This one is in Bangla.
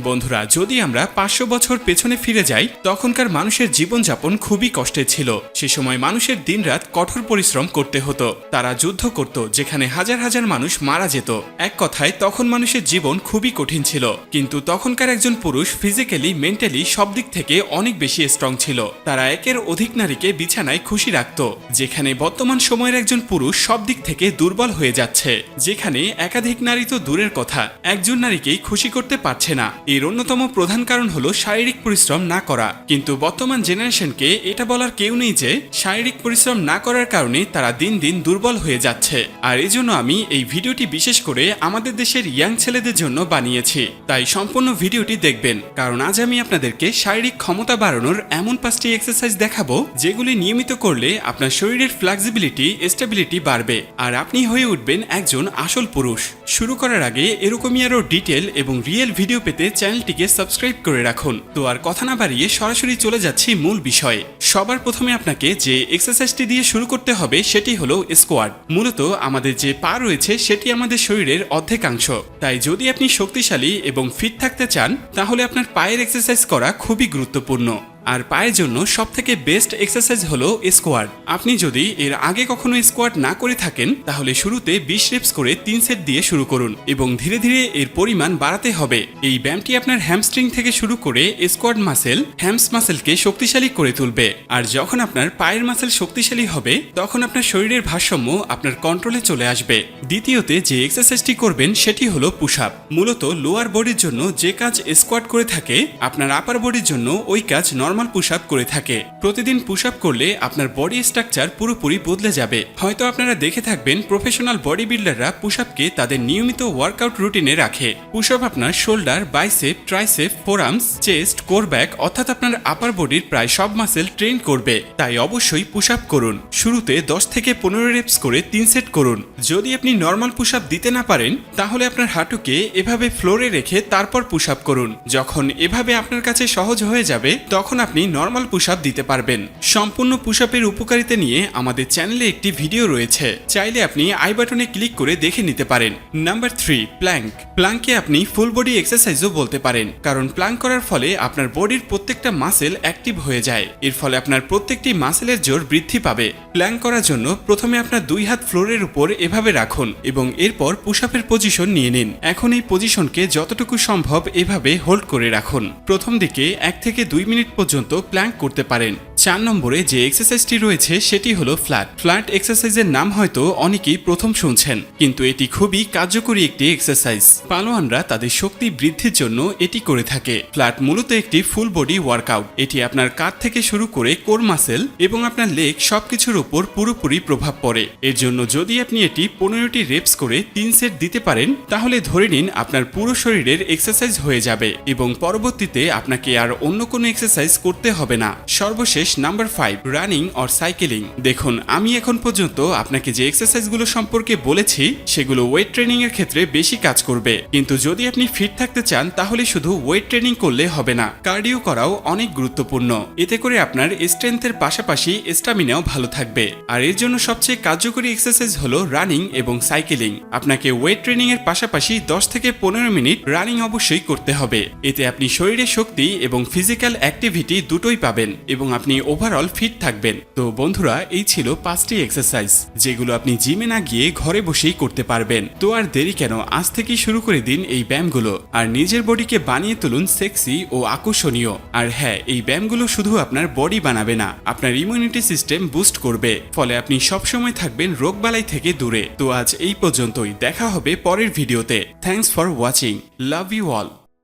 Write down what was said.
বন্ধুরা, যদি আমরা পাঁচশো বছর পেছনে ফিরে যাই, তখনকার মানুষের জীবনযাপন খুবই কষ্টের ছিল। সে সময় মানুষের দিনরাত কঠোর পরিশ্রম করতে হতো। তারা যুদ্ধ করত, যেখানে হাজার হাজার মানুষ মারা যেত। এক কথায়, তখন মানুষের জীবন খুবই কঠিন ছিল। কিন্তু তখনকার একজন পুরুষ ফিজিক্যালি, মেন্টালি সব দিক থেকে অনেক বেশি স্ট্রং ছিল। তারা একের অধিক নারীকে বিছানায় খুশি রাখত, যেখানে বর্তমান সময়ের একজন পুরুষ সব দিক থেকে দুর্বল হয়ে যাচ্ছে। যেখানে একাধিক নারী তো দূরের কথা, একজন নারীকেই খুশি করতে পারছে না। এর অন্যতম প্রধান কারণ হলো শারীরিক পরিশ্রম না করা। কিন্তু বর্তমান জেনারেশনকে এটা বলার কেউ নেই যে শারীরিক পরিশ্রম না করার কারণে তারা দিন দিন দুর্বল হয়ে যাচ্ছে। আর এই জন্য আমি এই ভিডিওটি বিশেষ করে আমাদের দেশের ইয়াং ছেলেদের জন্য বানিয়েছি। তাই সম্পূর্ণ ভিডিওটি দেখবেন। কারণ আজ আমি আপনাদেরকে শারীরিক ক্ষমতা বাড়ানোর এমন পাঁচটি এক্সারসাইজ দেখাবো, যেগুলি নিয়মিত করলে আপনার শরীরের ফ্লেক্সিবিলিটি স্টেবিলিটি বাড়বে। আর আপনি হয়ে উঠবেন একজন আসল পুরুষ। শুরু করার আগে এরকমই আরও ডিটেল এবং রিয়েল ভিডিও পেতে চ্যানেলটিকে সাবস্ক্রাইব করে রাখুন। তো আর কথা না বাড়িয়ে সরাসরি চলে যাচ্ছি মূল বিষয়ে। সবার প্রথমে আপনাকে যে এক্সারসাইজটি দিয়ে শুরু করতে হবে, সেটি হলো স্কোয়াড। মূলত আমাদের যে পা রয়েছে, সেটি আমাদের শরীরের অর্ধেকাংশ। তাই যদি আপনি শক্তিশালী এবং ফিট থাকতে চান, তাহলে আপনার পায়ের এক্সারসাইজ করা খুবই গুরুত্বপূর্ণ। আর পায়ের জন্য সব থেকে বেস্ট এক্সারসাইজ হলো স্কোয়াড আপনি যদি এর আগে কখনো স্কোয়াড না করে থাকেন, তাহলে শুরুতে বিশ রেপস করে তিন সেট দিয়ে শুরু করুন এবং ধীরে ধীরে এর পরিমাণ বাড়াতে হবে। এই ব্যায়ামটি আপনার হ্যামস্ট্রিং থেকে শুরু করে স্কোয়াড মাসেল হ্যামস মাসেলকে শক্তিশালী করে তুলবে। আর যখন আপনার পায়ের মাসেল শক্তিশালী হবে, তখন আপনার শরীরের ভারসাম্য আপনার কন্ট্রোলে চলে আসবে। দ্বিতীয়তে যে এক্সারসাইজটি করবেন, সেটি হলো পুশ মূলত লোয়ার বডির জন্য যে কাজ স্কোয়াড করে থাকে, আপনার আপার বডির জন্য ওই কাজ নর্মাল পুশ আপ করে থাকে। প্রতিদিন পুশ আপ করলে আপনার বডি স্ট্রাকচার পুরোপুরি বদলে যাবে। হয়তো আপনারা দেখে থাকবেন প্রফেশনাল বডি বিল্ডাররা পুশ আপকে তাদের নিয়মিত ওয়ার্কআউট রুটিনে রাখে। পুশ আপ আপনার shoulder bicep tricep forearms chest core back অর্থাৎ আপনার আপার বডির প্রায় সব মাসেল ট্রেন করবে। তাই অবশ্যই পুশ আপ করুন। শুরুতে দশ থেকে পনেরো রেপস করে তিন সেট করুন। যদি আপনি নর্মাল পুশ আপ দিতে না পারেন, তাহলে আপনার হাঁটুকে এভাবে ফ্লোরে রেখে তারপর পুশ আপ করুন। যখন এভাবে আপনার কাছে সহজ হয়ে যাবে, তখন আপনি নর্মাল পুশ আপ দিতে পারবেন। সম্পূর্ণ পুশ আপের উপকারিতা নিয়ে আমাদের চ্যানেলে একটি ভিডিও রয়েছে। চাইলে আপনি আই বাটনে ক্লিক করে দেখে নিতে পারেন। নাম্বার থ্রি প্ল্যাঙ্ক প্ল্যাঙ্কে আপনি ফুল বডি এক্সারসাইজও বলতে পারেন। কারণ প্ল্যাঙ্ক করার ফলে আপনার বডির প্রত্যেকটা মাসেল অ্যাক্টিভ হয়ে যায়। এর ফলে আপনার প্রত্যেকটি মাসেলের জোর বৃদ্ধি পাবে। প্ল্যাঙ্ক করার জন্য প্রথমে আপনার দুই হাত ফ্লোরের উপর এভাবে রাখুন এবং এরপর পুশ আপের পজিশন নিয়ে নিন। এখন এই পজিশনকে যতটুকু সম্ভব এভাবে হোল্ড করে রাখুন। প্রথম দিকে এক থেকে দুই মিনিট পর্যন্ত প্ল্যাঙ্ক করতে পারেন চার নম্বরে যে এক্সারসাইজটি রয়েছে, সেটি হলো ফ্ল্যাট ফ্ল্যাট এক্সারসাইজের নাম হয়তো অনেকেই প্রথম শুনছেন, কিন্তু এটি খুবই কার্যকরী একটি এক্সারসাইজ পালোয়ানরা তাদের শক্তি বৃদ্ধির জন্য এটি করে থাকে। ফ্ল্যাট মূলত একটি ফুল বডি ওয়ার্কআউট এটি আপনার কাঁধ থেকে শুরু করে কোর মাসেল এবং আপনার লেগ সবকিছুর উপর পুরোপুরি প্রভাব পড়ে। এর জন্য যদি আপনি এটি পনেরোটি রেপস করে তিন সেট দিতে পারেন, তাহলে ধরে নিন আপনার পুরো শরীরের এক্সারসাইজ হয়ে যাবে এবং পরবর্তীতে আপনাকে আর অন্য কোনো এক্সারসাইজ করতে হবে না। সর্বশেষ number five running or cycling দেখুন, আমি এখন পর্যন্ত আপনাকে যে এক্সারসাইজগুলো সম্পর্কে বলেছি, সেগুলো ওয়েট ট্রেনিং এর ক্ষেত্রে বেশি কাজ করবে। কিন্তু যদি আপনি ফিট থাকতে চান, তাহলে শুধু ওয়েট ট্রেনিং করলে হবে না। কার্ডিও করাও অনেক গুরুত্বপূর্ণ। এতে করে আপনার স্ট্রেংথের পাশাপাশি স্টামিনাও ভালো থাকবে। আর এর জন্য সবচেয়ে কার্যকরী এক্সারসাইজ হলো রানিং এবং সাইকেলিং আপনাকে ওয়েট ট্রেনিং এর পাশাপাশি দশ থেকে পনেরো মিনিট রানিং অবশ্যই করতে হবে। এতে আপনি শরীরের শক্তি এবং ফিজিক্যাল অ্যাক্টিভিটি দুটোই পাবেন এবং আপনি ওভারঅল ফিট থাকবেন। তো বন্ধুরা, এই ছিল পাঁচটি এক্সারসাইজ যেগুলো আপনি জিমে না গিয়ে ঘরে বসেই করতে পারবেন। তো আর দেরি কেন, আজ থেকেই শুরু করে দিন এই ব্যায়ামগুলো। আর নিজের বডিকে বানিয়ে তুলুন সেক্সি ও আকর্ষণীয়। আর হ্যাঁ এই ব্যায়ামগুলো শুধু আপনার বডি বানাবে না, আপনার ইমিউনিটি সিস্টেম বুস্ট করবে। ফলে আপনি সবসময় থাকবেন রোগবালাই থেকে দূরে। তো আজ এই পর্যন্তই, দেখা হবে পরের ভিডিওতে thanks for watching love you all